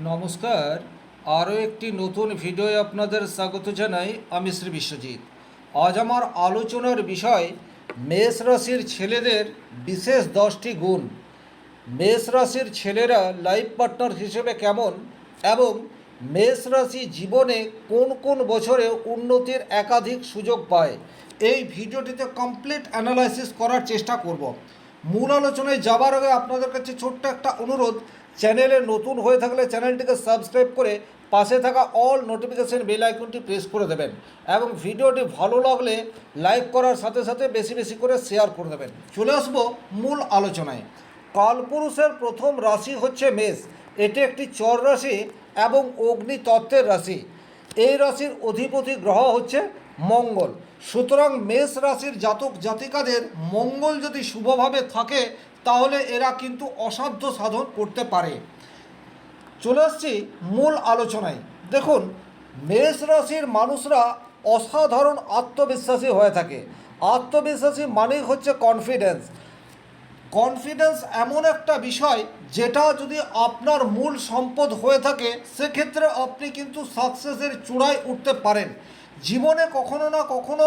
নমস্কার। আরও একটি নতুন ভিডিওয়ে আপনাদের স্বাগত জানাই আমি শ্রী বিশ্বজিৎ। আজ আমার আলোচনার বিষয় মেষ রাশির ছেলেদের বিশেষ দশটি গুণ। মেষ রাশির ছেলেরা লাইফ পার্টনার হিসেবে কেমন এবং মেষ রাশি জীবনে কোন কোন বছরে উন্নতির একাধিক সুযোগ পায়? এই ভিডিওটিতে কমপ্লিট অ্যানালাইসিস করার চেষ্টা করব। মূল আলোচনায় যাবার আগে আপনাদের কাছে ছোট্ট একটা অনুরোধ চ্যানেলে নতুন হয়ে থাকলে চ্যানেলটিকে সাবস্ক্রাইব করে পাশে থাকা অল নোটিফিকেশন বেল আইকনটি প্রেস করে দেবেন এবং ভিডিওটি ভালো লাগলে লাইক করার সাথে সাথে বেশি বেশি করে শেয়ার করে দেবেন। চলে আসব মূল আলোচনায়। কালপুরুষের প্রথম রাশি হচ্ছে মেষ। এটি একটি চর রাশি এবং অগ্নি তত্ত্বের রাশি। এই রাশির অধিপতি গ্রহ হচ্ছে মঙ্গল। সুতরাং মেষ রাশির জাতক জাতিকাদের মঙ্গল যদি শুভভাবে থাকে তাহলে এরা কিন্তু অসাধ্য সাধন করতে পারে। চলে আসছি মূল আলোচনায়। দেখুন, মেষ রাশির মানুষরা অসাধারণ আত্মবিশ্বাসী হয়ে থাকে। আত্মবিশ্বাসী মানেই হচ্ছে কনফিডেন্স কনফিডেন্স এমন একটা বিষয় যেটা যদি আপনার মূল সম্পদ হয়ে থাকে, সেক্ষেত্রে আপনি কিন্তু সাকসেসের চূড়ায় উঠতে পারেন। জীবনে কখনো না কখনো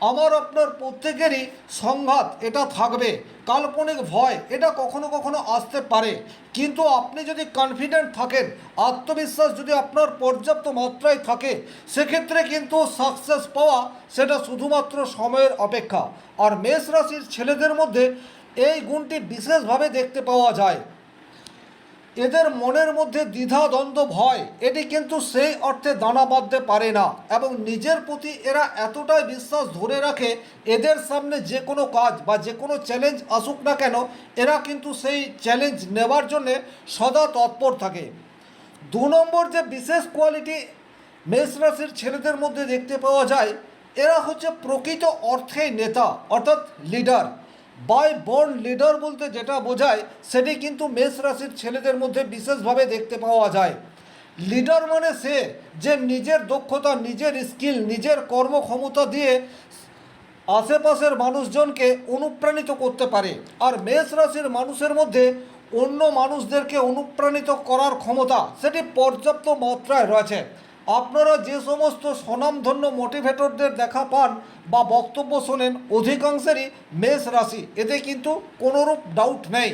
আমার আপনার প্রত্যেকেরই সংঘাত, এটা থাকবে। কাল্পনিক ভয়, এটা কখনো কখনো আসতে পারে। কিন্তু আপনি যদি কনফিডেন্ট থাকেন, আত্মবিশ্বাস যদি আপনার পর্যাপ্ত মাত্রায় থাকে, সেক্ষেত্রে কিন্তু সাকসেস পাওয়া সেটা শুধুমাত্র সময়ের অপেক্ষা। আর মেষ রাশির ছেলেদের মধ্যে এই গুণটি বিশেষভাবে দেখতে পাওয়া যায়। এদের মনের মধ্যে দ্বিধা দ্বন্দ্ব ভয়, এটি কিন্তু সেই অর্থে দানা বাঁধতে পারে না। এবং নিজের প্রতি এরা এতটাই বিশ্বাস ধরে রাখে, এদের সামনে যে কোনো কাজ বা যে কোনো চ্যালেঞ্জ আসুক না কেন, এরা কিন্তু সেই চ্যালেঞ্জ নেবার জন্যে সদা তৎপর থাকে। দু নম্বর যে বিশেষ কোয়ালিটি মেষ রাশির ছেলেদের মধ্যে দেখতে পাওয়া যায়, এরা হচ্ছে প্রকৃত অর্থেই নেতা, অর্থাৎ লিডার বাই বর্ন লিডার বলতে যেটা বোঝায়, সেটি কিন্তু মেষ রাশির ছেলেদের মধ্যে বিশেষভাবে দেখতে পাওয়া যায়। লিডার মানে সে যে নিজের দক্ষতা, নিজের স্কিল নিজের কর্মক্ষমতা দিয়ে আশেপাশের মানুষজনকে অনুপ্রাণিত করতে পারে। আর মেষ রাশির মানুষের মধ্যে অন্য মানুষদেরকে অনুপ্রাণিত করার ক্ষমতা, সেটি পর্যাপ্ত মাত্রায় রয়েছে। আপনারা যে সমস্ত স্বনামধন্য মোটিভেটরদের দেখা পান বা বক্তব্য শোনেন, অধিকাংশেরই মেষ রাশি। এতে কিন্তু কোনোরূপ ডাউট নেই।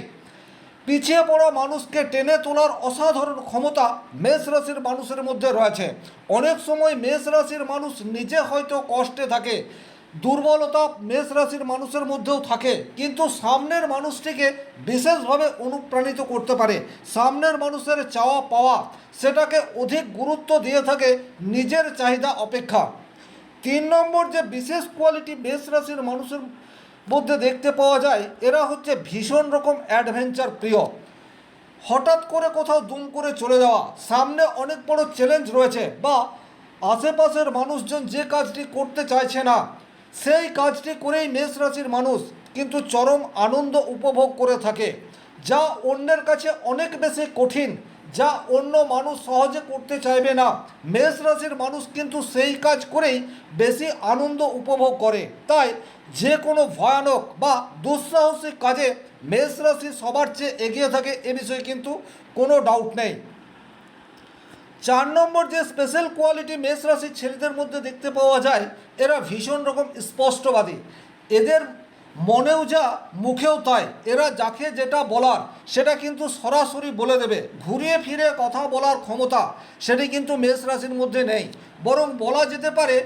পিছিয়ে পড়া মানুষকে টেনে তোলার অসাধারণ ক্ষমতা মেষ রাশির মানুষের মধ্যে রয়েছে। অনেক সময় মেষ রাশির মানুষ নিজে হয়তো কষ্টে থাকে দুর্বলতা মেষ রাশির মানুষের মধ্যেও থাকে, কিন্তু সামনের মানুষটিকে বিশেষভাবে অনুপ্রাণিত করতে পারে। সামনের মানুষের চাওয়া পাওয়া, সেটাকে অধিক গুরুত্ব দিয়ে থাকে নিজের চাহিদা অপেক্ষা। তিন নম্বর যে বিশেষ কোয়ালিটি মেষ রাশির মানুষের মধ্যে দেখতে পাওয়া যায়, এরা হচ্ছে ভীষণ রকম অ্যাডভেঞ্চার প্রিয়। হঠাৎ করে কোথাও দুম করে চলে যাওয়া, সামনে অনেক বড় চ্যালেঞ্জ রয়েছে বা আশেপাশের মানুষজন যে কাজটি করতে চাইছে না সেই কাজটি করেই মেষ রাশির মানুষ কিন্তু চরম আনন্দ উপভোগ করে থাকে, যা অন্যের কাছে অনেক বেশি কঠিন, যা অন্য মানুষ সহজে করতে চাইবে না। মেষ রাশির মানুষ কিন্তু সেই কাজ করেই বেশি আনন্দ উপভোগ করে। তাই যে কোনো ভয়ানক বা দুঃসাহসিক কাজে মেষ রাশি সবার চেয়ে এগিয়ে থাকে এ বিষয়ে কিন্তু কোনো ডাউট নেই। চার নম্বর যে স্পেশাল কোয়ালিটি মেষ রাশির ছেলেদের মধ্যে দেখতে পাওয়া যায়, এরা ভীষণ রকম স্পষ্টবাদী। এদের মনেও যা, মুখেও তাই। এরা যাকে যেটা বলার, সেটা কিন্তু সরাসরি বলে দেবে। ঘুরিয়ে ফিরে কথা বলার ক্ষমতা, সেটি কিন্তু মেষ রাশির মধ্যে নেই। বরং বলা যেতে পারে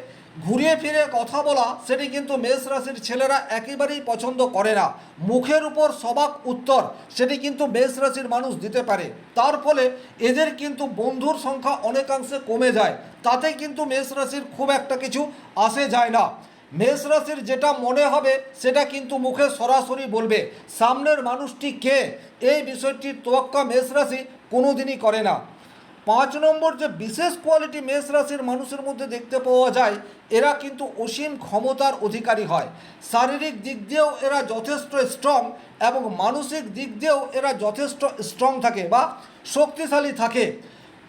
ঘুরিয়ে ফিরে কথা বলা, সেটি কিন্তু মেষ রাশির ছেলেরা একেবারেই পছন্দ করে না। মুখের উপর সবাক উত্তর, সেটি কিন্তু মেষ রাশির মানুষ দিতে পারে। তার ফলে এদের কিন্তু বন্ধুর সংখ্যা অনেকাংশে কমে যায়। তাতে কিন্তু মেষ রাশির খুব একটা কিছু আসে যায় না। মেষ রাশির যেটা মনে হবে, সেটা কিন্তু মুখে সরাসরি বলবে, সামনের মানুষটি কে? এই বিষয়টির তোয়াক্কা মেষ রাশি কোনোদিনই করে না। পাঁচ নম্বর যে বিশেষ কোয়ালিটি মেষ রাশির মানুষের মধ্যে দেখতে পাওয়া যায়, এরা কিন্তু অসীম ক্ষমতার অধিকারী হয়। শারীরিক দিক দিয়েও এরা যথেষ্ট স্ট্রং এবং মানসিক দিক দিয়েও এরা যথেষ্ট স্ট্রং থাকে বা শক্তিশালী থাকে।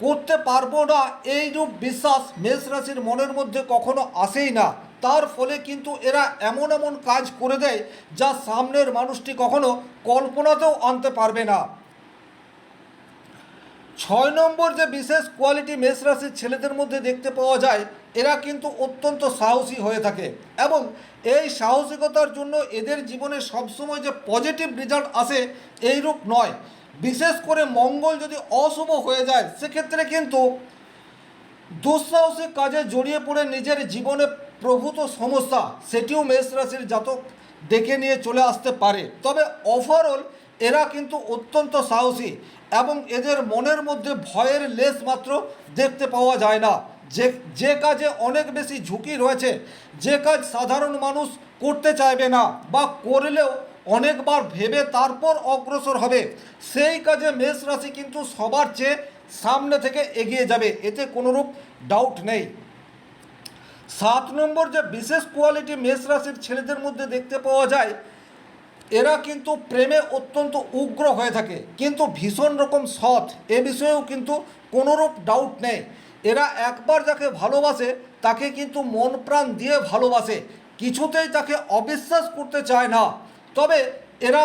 করতে পারব না এইরূপ বিশ্বাস মেষ রাশির মনের মধ্যে কখনো আসেই না। তার ফলে কিন্তু এরা এমন এমন কাজ করে দেয় যা সামনের মানুষটি কখনো কল্পনাতেও আনতে পারবে না। ছয় নম্বর যে বিশেষ কোয়ালিটি মেষ রাশির ছেলেদের মধ্যে দেখতে পাওয়া যায়, এরা কিন্তু অত্যন্ত সাহসী হয়ে থাকে এবং এই সাহসিকতার জন্য এদের জীবনে সবসময় যে পজিটিভ রেজাল্ট আসে, এইরূপ নয়। বিশেষ করে মঙ্গল যদি অশুভ হয়ে যায়, সেক্ষেত্রে কিন্তু দুঃসাহসিক কাজে জড়িয়ে পড়ে নিজের জীবনে প্রভূত সমস্যা, সেটিও মেষ রাশির জাতক ডেকে নিয়ে চলে আসতে পারে। তবে ওভারঅল এরা কিন্তু অত্যন্ত সাহসী এবং এদের মনের মধ্যে ভয়ের লেশ মাত্র দেখতে পাওয়া যায় না। যে যে কাজে অনেক বেশি ঝুঁকি রয়েছে, যে কাজ সাধারণ মানুষ করতে চাইবে না বা করলেও অনেকবার ভেবে তারপর অগ্রসর হবে, সেই কাজে মেষ রাশি কিন্তু সবার চেয়ে সামনে থেকে এগিয়ে যাবে, এতে কোনোরূপ ডাউট নেই। সাত নম্বর যে বিশেষ কোয়ালিটি মেষ রাশির ছেলেদের মধ্যে দেখতে পাওয়া যায় এরা কিন্তু প্রেমে অত্যন্ত উগ্র হয়ে থাকে, কিন্তু ভীষণ রকম সৎ। এ বিষয়েও কিন্তু কোনোরূপ ডাউট নেই। এরা একবার যাকে ভালোবাসে, তাকে কিন্তু মন প্রাণ দিয়ে ভালোবাসে, কিছুতেই তাকে অবিশ্বাস করতে চায় না। তবে এরা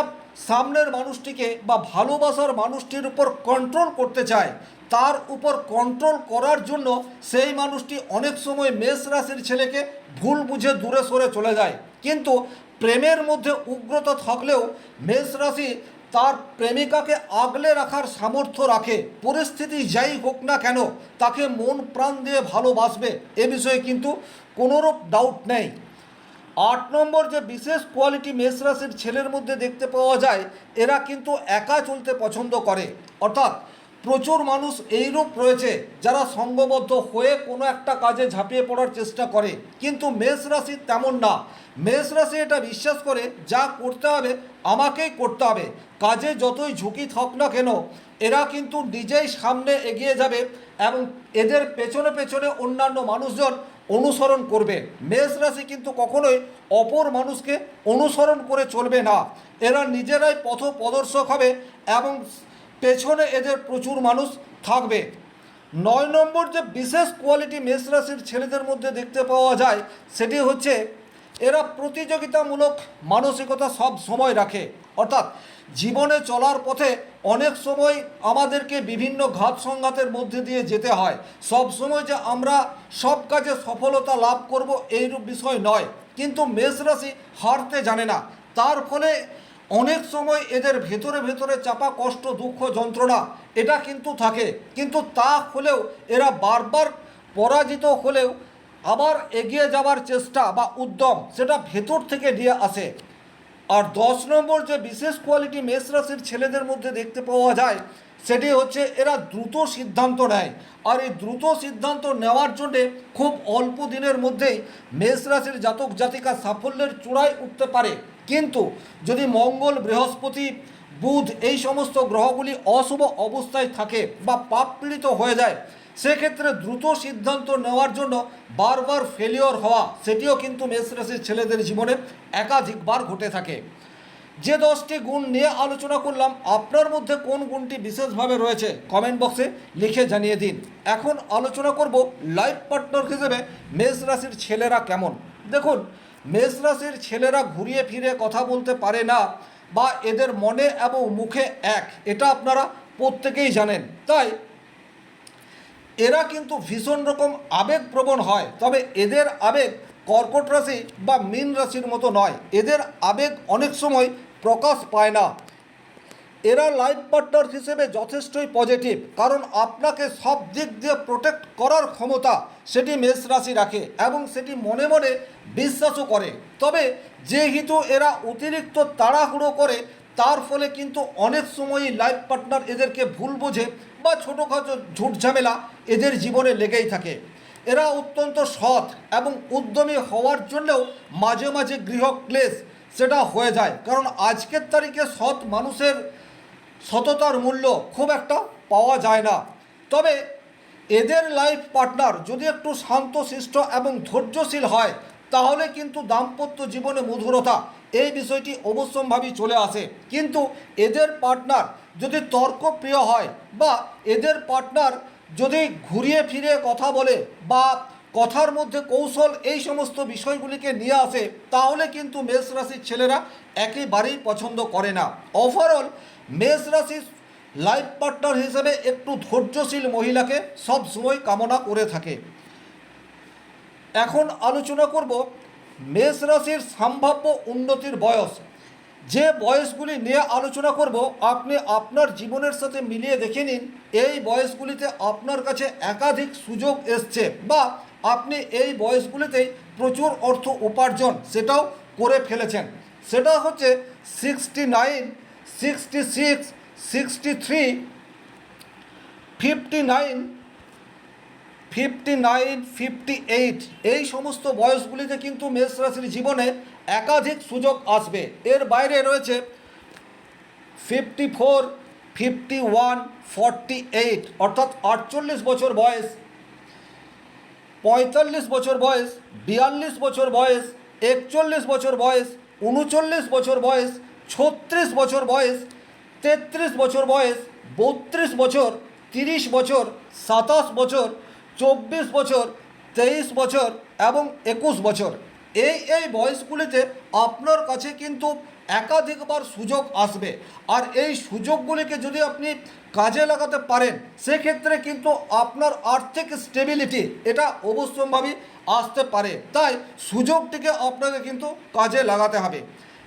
সামনের মানুষটিকে বা ভালোবাসার মানুষটির উপর কন্ট্রোল করতে চায়। তার উপর কন্ট্রোল করার জন্য সেই মানুষটি অনেক সময় মেষ রাশির ছেলেকে ভুল বুঝে দূরে সরে চলে যায়। কিন্তু প্রেমের মধ্যে উগ্রতা থাকলেও মেষ রাশি তার প্রেমিকাকে আগলে রাখার সামর্থ্য রাখে। পরিস্থিতি যাই হোক না কেন, তাকে মন প্রাণ দিয়ে ভালোবাসবে, এ বিষয়ে কিন্তু কোনোরূপ ডাউট নেই। আট নম্বর যে বিশেষ কোয়ালিটি মেষ রাশির ছেলের মধ্যে দেখতে পাওয়া যায়, এরা কিন্তু একা চলতে পছন্দ করে। অর্থাৎ প্রচুর মানুষ এইরূপ রয়েছে যারা সঙ্গবদ্ধ হয়ে কোনো একটা কাজে ঝাঁপিয়ে পড়ার চেষ্টা করে। কিন্তু মেষ রাশি তেমন না। মেষ রাশি এটা বিশ্বাস করে, যা করতে হবে, আমাকেই করতে হবে। কাজে যতই ঝুঁকি থাক না কেন, এরা কিন্তু নিজেই সামনে এগিয়ে যাবে এবং এদের পেছনে পেছনে অন্যান্য মানুষজন অনুসরণ করবে। মেষ রাশি কিন্তু কখনোই অপর মানুষকে অনুসরণ করে চলবে না। এরা নিজেরাই পথ প্রদর্শক হবে এবং পেছনে এদের প্রচুর মানুষ থাকবে। নয় নম্বর যে বিশেষ কোয়ালিটি মেষ রাশির ছেলেদের মধ্যে দেখতে পাওয়া যায়, সেটি হচ্ছে এরা প্রতিযোগিতামূলক মানসিকতা সব সময় রাখে। অর্থাৎ জীবনে চলার পথে অনেক সময় আমাদেরকে বিভিন্ন ঘাত সংঘাতের মধ্যে দিয়ে যেতে হয়। সব সময় যে আমরা সব কাজে সফলতা লাভ করব, এইরূপ বিষয় নয়। কিন্তু মেষ রাশি হারতে জানে না। তার ফলে অনেক সময় এদের ভেতরে ভেতরে চাপা কষ্ট, দুঃখ, যন্ত্রণা, এটা কিন্তু থাকে। কিন্তু তা হলেও এরা বারবার পরাজিত হলেও আবার এগিয়ে যাওয়ার চেষ্টা বা উদ্যম সেটা ভেতর থেকে নিয়ে আসে। আর দশ নম্বর যে বিশেষ কোয়ালিটি মেষ রাশির ছেলেদের মধ্যে দেখতে পাওয়া যায়, সেটি হচ্ছে এরা দ্রুত সিদ্ধান্ত নেয়। আর এই দ্রুত সিদ্ধান্ত নেওয়ার জন্যে খুব অল্প দিনের মধ্যেই মেষ রাশির জাতক জাতিকা সাফল্যের চূড়ায় উঠতে পারে। কিন্তু যদি মঙ্গল, বৃহস্পতি, বুধ এই সমস্ত গ্রহগুলি অশুভ অবস্থায় থাকে বা পাপ পীড়িত হয়ে যায়, সেক্ষেত্রে দ্রুত সিদ্ধান্ত নেওয়ার জন্য বারবার ফেলিওর হওয়া, সেটিও কিন্তু মেষ রাশির ছেলেদের জীবনে একাধিকবার ঘটে থাকে। যে দশটি গুণ নিয়ে আলোচনা করলাম, আপনার মধ্যে কোন গুণটি বিশেষভাবে রয়েছে? কমেন্ট বক্সে লিখে জানিয়ে দিন। এখন আলোচনা করব লাইফ পার্টনার হিসেবে মেষ রাশির ছেলেরা কেমন? দেখুন মেষ রাশির ছেলেরা ঘুরিয়ে ফিরে কথা বলতে পারে না বা এদের মনে এবং মুখে এক, এটা আপনারা প্রত্যেকেই জানেন। তাই এরা কিন্তু ভীষণ রকম আবেগপ্রবণ হয়, তবে এদের আবেগ কর্কট রাশি বা মীন রাশির মতো নয়। এদের আবেগ অনেক সময় প্রকাশ পায় না। এরা লাইফ পার্টনার হিসেবে যথেষ্টই পজিটিভ, কারণ আপনাকে সব দিক দিয়ে প্রোটেক্ট করার ক্ষমতা সেটি মেষ রাশি রাখে এবং সেটি মনে মনে বিশ্বাসও করে। তবে যেহেতু এরা অতিরিক্ত তাড়াহুড়ো করে, তার ফলে কিন্তু অনেক সময়ই লাইফ পার্টনার এদেরকে ভুল বোঝে বা ছোটোখাটো ঝুট ঝামেলা এদের জীবনে লেগেই থাকে। এরা অত্যন্ত সৎ এবং উদ্যমী হওয়ার জন্যেও মাঝে মাঝে গৃহ ক্লেশ সেটা হয়ে যায়, কারণ আজকের তারিখে সৎ মানুষের সততার মূল্য খুব একটা পাওয়া যায় না। তবে এদের লাইফ পার্টনার যদি একটু শান্তশিষ্ট এবং ধৈর্যশীল হয়, তাহলে কিন্তু দাম্পত্য জীবনে মধুরতা এই বিষয়টি অবশ্যম্ভাবী চলে আসে। কিন্তু এদের পার্টনার যদি তর্কপ্রিয় হয় বা এদের পার্টনার যদি ঘুরিয়ে ফিরে কথা বলে বা কথার মধ্যে কৌশল এই সমস্ত বিষয়গুলিকে নিয়ে আসে, তাহলে কিন্তু মেষ রাশির ছেলেরা একেবারেই পছন্দ করে না। ওভারঅল মেষ রাশির লাইফ পার্টনার হিসেবে একটু ধৈর্যশীল মহিলাকে সব সময় কামনা করে থাকে। এখন আলোচনা করব মেষ রাশির সম্ভাব্য উন্নতির বয়স। যে বয়সগুলি নিয়ে আলোচনা করব, আপনি আপনার জীবনের সাথে মিলিয়ে দেখে নিন, এই বয়সগুলিতে আপনার কাছে একাধিক সুযোগ এসছে বা আপনি এই বয়সগুলিতেই প্রচুর অর্থ উপার্জন সেটাও করে ফেলেছেন। সেটা হচ্ছে sixty nine sixty six sixty three fifty nine fifty nine fifty eight এই সমস্ত বয়সগুলিতে কিন্তু মেষ রাশির জীবনে একাধিক সুযোগ আসবে। এর বাইরে রয়েছে fifty four fifty one forty eight অর্থাৎ আটচল্লিশ বছর বয়স, পঁয়তাল্লিশ বছর বয়স, বিয়াল্লিশ বছর বয়স, একচল্লিশ বছর বয়স, উনচল্লিশ বছর বয়স ছত্রিশ বছর বয়স, তেত্রিশ বছর বয়স, বত্রিশ বছর, তিরিশ বছর, সাতাশ বছর, চব্বিশ বছর, তেইশ বছর এবং একুশ বছর। এই এই বয়সগুলিতে আপনার কাছে কিন্তু একাধিকবার সুযোগ আসবে। আর এই সুযোগগুলিকে যদি আপনি কাজে লাগাতে পারেন, সেক্ষেত্রে কিন্তু আপনার আর্থিক স্টেবিলিটি এটা অবশ্যম্ভাবী আসতে পারে। তাই সুযোগটিকে আপনাকে কিন্তু কাজে লাগাতে হবে।